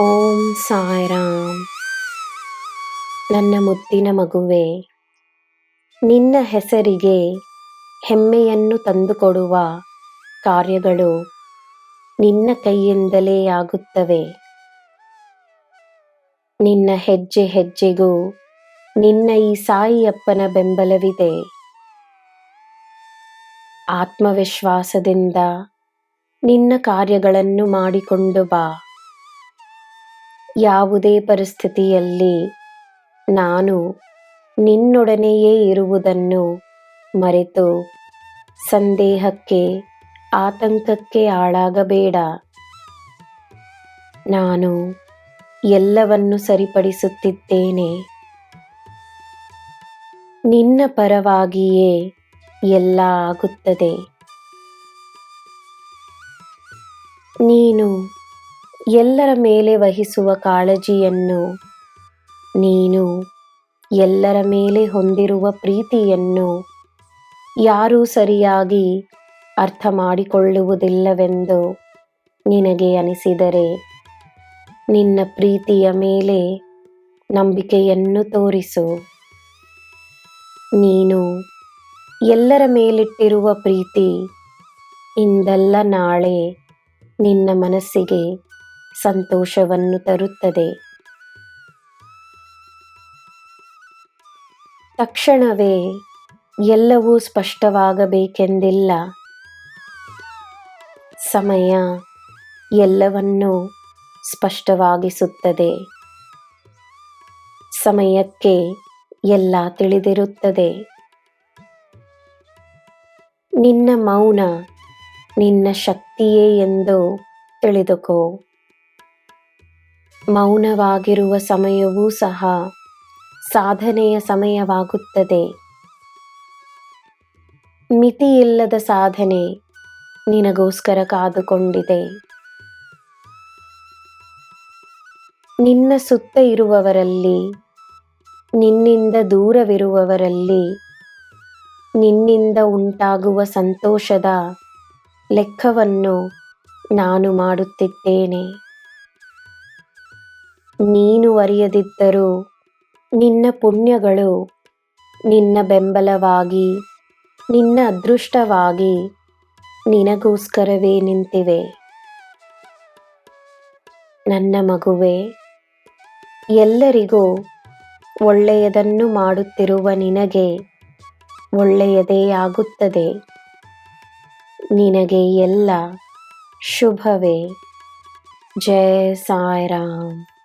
ಓಂ ಸಾಯಿರಾಮ್. ನನ್ನ ಮುದ್ದಿನ ಮಗುವೆ, ನಿನ್ನ ಹೆಸರಿಗೆ ಹೆಮ್ಮೆಯನ್ನು ತಂದುಕೊಡುವ ಕಾರ್ಯಗಳು ನಿನ್ನ ಕೈಯಿಂದಲೇ ಆಗುತ್ತವೆ. ನಿನ್ನ ಹೆಜ್ಜೆ ಹೆಜ್ಜೆಗೂ ನಿನ್ನ ಈ ಸಾಯಿಯಪ್ಪನ ಬೆಂಬಲವಿದೆ. ಆತ್ಮವಿಶ್ವಾಸದಿಂದ ನಿನ್ನ ಕಾರ್ಯಗಳನ್ನು ಮಾಡಿಕೊಂಡು ಬಾ. ಯಾವುದೇ ಪರಿಸ್ಥಿತಿಯಲ್ಲಿ ನಾನು ನಿನ್ನೊಡನೆಯೇ ಇರುವುದನ್ನು ಮರೆತು ಸಂದೇಹಕ್ಕೆ, ಆತಂಕಕ್ಕೆ ಆಳಾಗಬೇಡ. ನಾನು ಎಲ್ಲವನ್ನು ಸರಿಪಡಿಸುತ್ತಿದ್ದೇನೆ. ನಿನ್ನ ಪರವಾಗಿಯೇ ಎಲ್ಲ ಆಗುತ್ತದೆ. ನೀನು ಎಲ್ಲರ ಮೇಲೆ ವಹಿಸುವ ಕಾಳಜಿಯನ್ನು ನೀನು ಎಲ್ಲರ ಮೇಲೆ ಹೊಂದಿರುವ ಪ್ರೀತಿಯನ್ನು ಯಾರೂ ಸರಿಯಾಗಿ ಅರ್ಥ ಮಾಡಿಕೊಳ್ಳುವುದಿಲ್ಲವೆಂದು ನಿನಗೆ ಅನಿಸಿದರೆ ನಿನ್ನ ಪ್ರೀತಿಯ ಮೇಲೆ ನಂಬಿಕೆಯನ್ನು ತೋರಿಸು. ನೀನು ಎಲ್ಲರ ಮೇಲಿಟ್ಟಿರುವ ಪ್ರೀತಿ ಇಂದಲ್ಲ ನಾಳೆ ನಿನ್ನ ಮನಸ್ಸಿಗೆ ಸಂತೋಷವನ್ನು ತರುತ್ತದೆ. ತಕ್ಷಣವೇ ಎಲ್ಲವೂ ಸ್ಪಷ್ಟವಾಗಬೇಕೆಂದಿಲ್ಲ. ಸಮಯ ಎಲ್ಲವನ್ನೂ ಸ್ಪಷ್ಟವಾಗಿಸುತ್ತದೆ. ಸಮಯಕ್ಕೆ ಎಲ್ಲ ತಿಳಿದಿರುತ್ತದೆ. ನಿನ್ನ ಮೌನ ನಿನ್ನ ಶಕ್ತಿಯೇ ಎಂದು ತಿಳಿದುಕೋ. ಮೌನವಾಗಿರುವ ಸಮಯವೂ ಸಹ ಸಾಧನೆಯ ಸಮಯವಾಗುತ್ತದೆ. ಮಿತಿಯಿಲ್ಲದ ಸಾಧನೆ ನಿನಗೋಸ್ಕರ ಕಾದುಕೊಂಡಿದೆ. ನಿನ್ನ ಸುತ್ತ ಇರುವವರಲ್ಲಿ, ನಿನ್ನಿಂದ ದೂರವಿರುವವರಲ್ಲಿ, ನಿನ್ನಿಂದ ಉಂಟಾಗುವ ಸಂತೋಷದ ಲೆಕ್ಕವನ್ನು ನಾನು ಮಾಡುತ್ತಿದ್ದೇನೆ. ನೀನು ಅರಿಯದಿದ್ದರೂ ನಿನ್ನ ಪುಣ್ಯಗಳು ನಿನ್ನ ಬೆಂಬಲವಾಗಿ, ನಿನ್ನ ಅದೃಷ್ಟವಾಗಿ ನಿನಗೋಸ್ಕರವೇ ನಿಂತಿವೆ. ನನ್ನ ಮಗುವೆ, ಎಲ್ಲರಿಗೂ ಒಳ್ಳೆಯದನ್ನು ಮಾಡುತ್ತಿರುವ ನಿನಗೆ ಒಳ್ಳೆಯದೇ ಆಗುತ್ತದೆ. ನಿನಗೆ ಎಲ್ಲ ಶುಭವೇ. ಜಯ ಸಾಯಿರಾಮ್.